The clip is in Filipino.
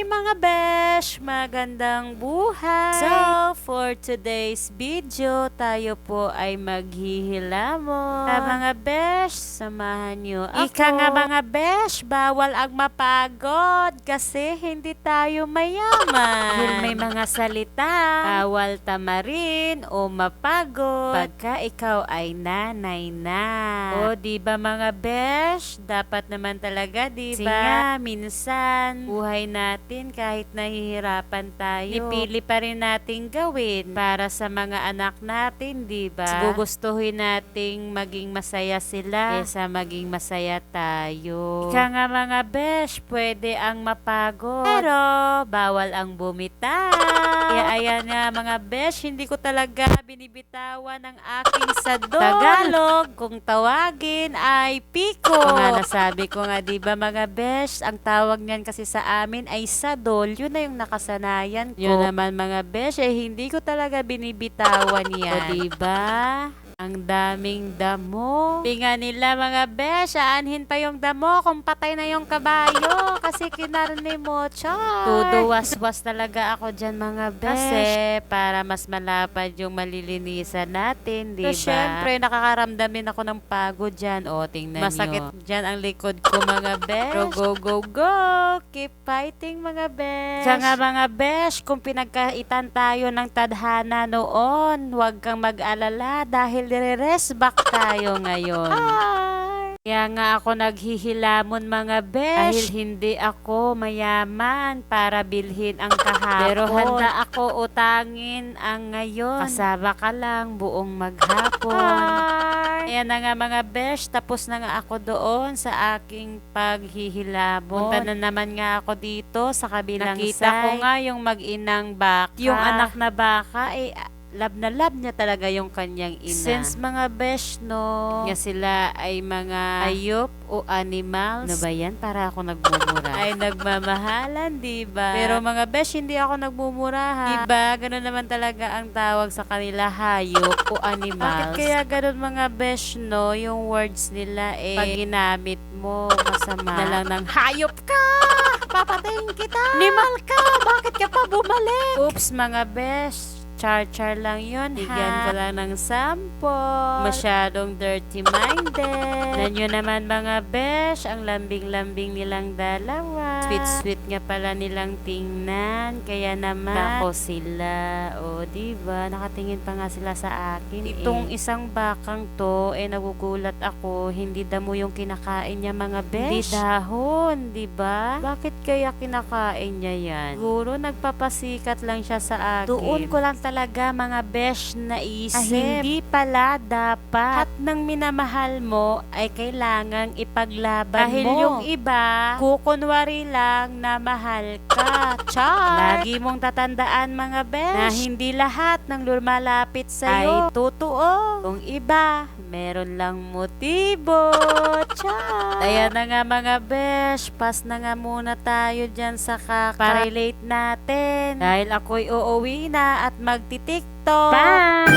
Hi mga besh! Magandang buhay! So, for today's video, tayo po ay maghihilamon. Sa mga besh, samahan nyo ako. Ika nga mga besh, bawal ang mapagod kasi hindi tayo mayaman. Dahil may mga salita, bawal tamarin o mapagod pagka ikaw ay nanay na. O, di ba mga besh? Dapat naman talaga, di ba? nga, minsan, buhay natin kahit nahihirapan tayo, ipili pa rin nating gawin para sa mga anak natin, di ba? Gugustuhin nating maging masaya sila kesa maging masaya tayo. Ika nga mga besh, pwede ang mapagod. Pero, bawal ang bumitaw. Kaya ayan nga mga besh, hindi ko talaga binibitawan ang aking sadol. Tagalog, kung tawagin ay piko. O nga nasabi ko nga, di ba mga besh, ang tawag niyan kasi sa amin ay sadol. Yun na yung nakasanayan ko. Yun naman mga besh, eh hindi ko talaga binibitawan yan. O di ba? Ang daming damo. Pinga nila mga besh, aanhin pa yung damo kung patay na yung kabayo kasi kinarne mo, char. Tuduwas-was talaga ako dyan mga besh. Kasi para mas malapad yung malilinisan natin, di ba? So, syempre, nakakaramdam din ako ng pagod dyan. O, tingnan Masakit nyo. dyan ang likod ko mga besh. Pero go, go, go! Keep fighting mga besh. Kaya nga mga besh, kung pinagkaitan tayo ng tadhana noon, huwag kang mag-alala dahil dire-rest back tayo ngayon. Kaya nga ako naghihilamon mga besh. Dahil hindi ako mayaman para bilhin ang kahapon. Pero handa ako utangin ang ngayon. Kasama ka lang buong maghapon. Kaya na nga mga besh, tapos na nga ako doon sa aking paghihilamon. Punta na naman nga ako dito sa kabilang Nakita side. ko nga yung mag-inang baka. Yung anak na baka, eh, love na love niya talaga yung kanyang ina. Since mga besh, no, nga sila ay mga hayop o animals. Ano ba yan? Para ako nagmumura. ay nagmamahalan, di ba? Pero mga besh, hindi ako nagmumura ha. Di ba? Ganun naman talaga ang tawag sa kanila, hayop o animals. Bakit kaya ganun mga besh, no? Yung words nila eh, pag ginamit mo, masama. Na lang ng hayop ka! Papatayin kita! Animal ka! Bakit ka pa bumalik? Oops, mga besh. Char-char lang yun, Bigyan ko lang ng sample. Masyadong dirty-minded. Na nyo naman mga besh, ang lambing-lambing nilang dalawa. Sweet-sweet nga pala nilang tingnan. Kaya naman, ako sila. O, diba? Nakatingin pa nga sila sa akin. Itong isang bakang to, eh, nagugulat ako. Hindi damo yung kinakain niya mga besh. Hindi dahon, diba? Bakit kaya kinakain niya yan? Siguro nagpapasikat lang siya sa akin. Doon ko lang talaga mga besh na isip. Ah, hindi pala dapat. At ng minamahal mo ay kailangang ipaglaban Dahil mo. yung iba, kukunwari lang na mahal ka. Char! Lagi mong tatandaan mga besh na hindi lahat ng lumalapit sa'yo ay totoo. Kung iba, meron lang motibo. Char! Kaya na nga mga besh, pass na nga muna tayo dyan sa kaka. Pa-relate natin. Dahil ako'y uuwi na at magtitiktok. Bye!